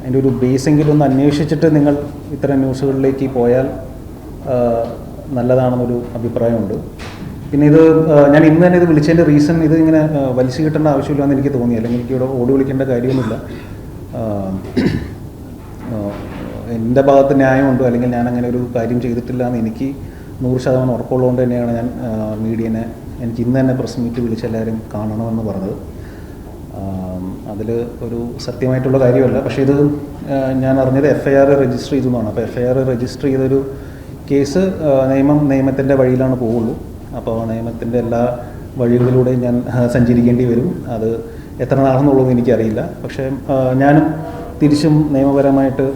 അതിന്റെ ഒരു ബേസെങ്കിലും ഒന്ന് അന്വേഷിച്ചിട്ട് നിങ്ങൾ ഇത്തരം ന്യൂസുകളിലേക്ക് പോയാൽ നല്ലതാണെന്നൊരു അഭിപ്രായമുണ്ട്. പിന്നെ ഇത് ഞാൻ ഇന്ന് തന്നെ ഇത് വിളിച്ചതിന്റെ റീസൺ ഇത് ഇങ്ങനെ വലിച്ചു കിട്ടേണ്ട ആവശ്യമില്ലെന്ന് എനിക്ക് തോന്നി. അല്ലെങ്കിൽ എനിക്ക് ഇവിടെ ഓടി വിളിക്കേണ്ട കാര്യമൊന്നുമില്ല. എന്റെ ഭാഗത്ത് ന്യായമുണ്ടോ? അല്ലെങ്കിൽ ഞാൻ അങ്ങനെ ഒരു കാര്യം ചെയ്തിട്ടില്ല എന്ന് എനിക്ക് നൂറ് ശതമാനം ഉറപ്പുള്ളതുകൊണ്ട് തന്നെയാണ് ഞാൻ മീഡിയനെ എനിക്ക് ഇന്ന് തന്നെ പ്രസ് മീറ്റ് വിളിച്ച് എല്ലാവരും കാണണമെന്ന് പറഞ്ഞത്. അതിൽ ഒരു സത്യമായിട്ടുള്ള കാര്യമല്ല. പക്ഷേ ഇത് ഞാൻ അറിഞ്ഞത് എഫ് ഐ ആർ രജിസ്റ്റർ ചെയ്തു എന്നാണ് അപ്പോൾ എഫ് ഐ ആർ രജിസ്റ്റർ ചെയ്തൊരു കേസ് നിയമം നിയമത്തിന്റെ വഴിയിലാണ് പോവുള്ളൂ. അപ്പോൾ നിയമത്തിന്റെ എല്ലാ വഴികളിലൂടെ ഞാൻ സഞ്ചരിക്കേണ്ടി വരും. അത് എത്ര നാളെന്നുള്ളത് എനിക്കറിയില്ല. പക്ഷേ ഞാനും തിരിച്ചും നിയമപരമായിട്ട്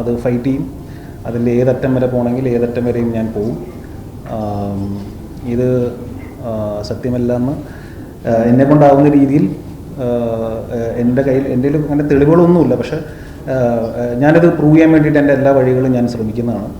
അത് ഫൈറ്റ് ചെയ്യും. അതിൽ ഏതറ്റം വരെ പോകണമെങ്കിൽ ഏതറ്റം വരെയും ഞാൻ പോവും. ഇത് സത്യമല്ല സത്യമല്ലെന്ന് എന്നെ കൊണ്ടാവുന്ന രീതിയിൽ എന്റെ കയ്യിൽ എന്റെ അങ്ങനെ തെളിവുകളൊന്നുമില്ല. പക്ഷേ ഞാനത് പ്രൂവ് ചെയ്യാൻ വേണ്ടിയിട്ട് എന്റെ എല്ലാ വഴികളും ഞാൻ ശ്രമിക്കുന്നതാണ്.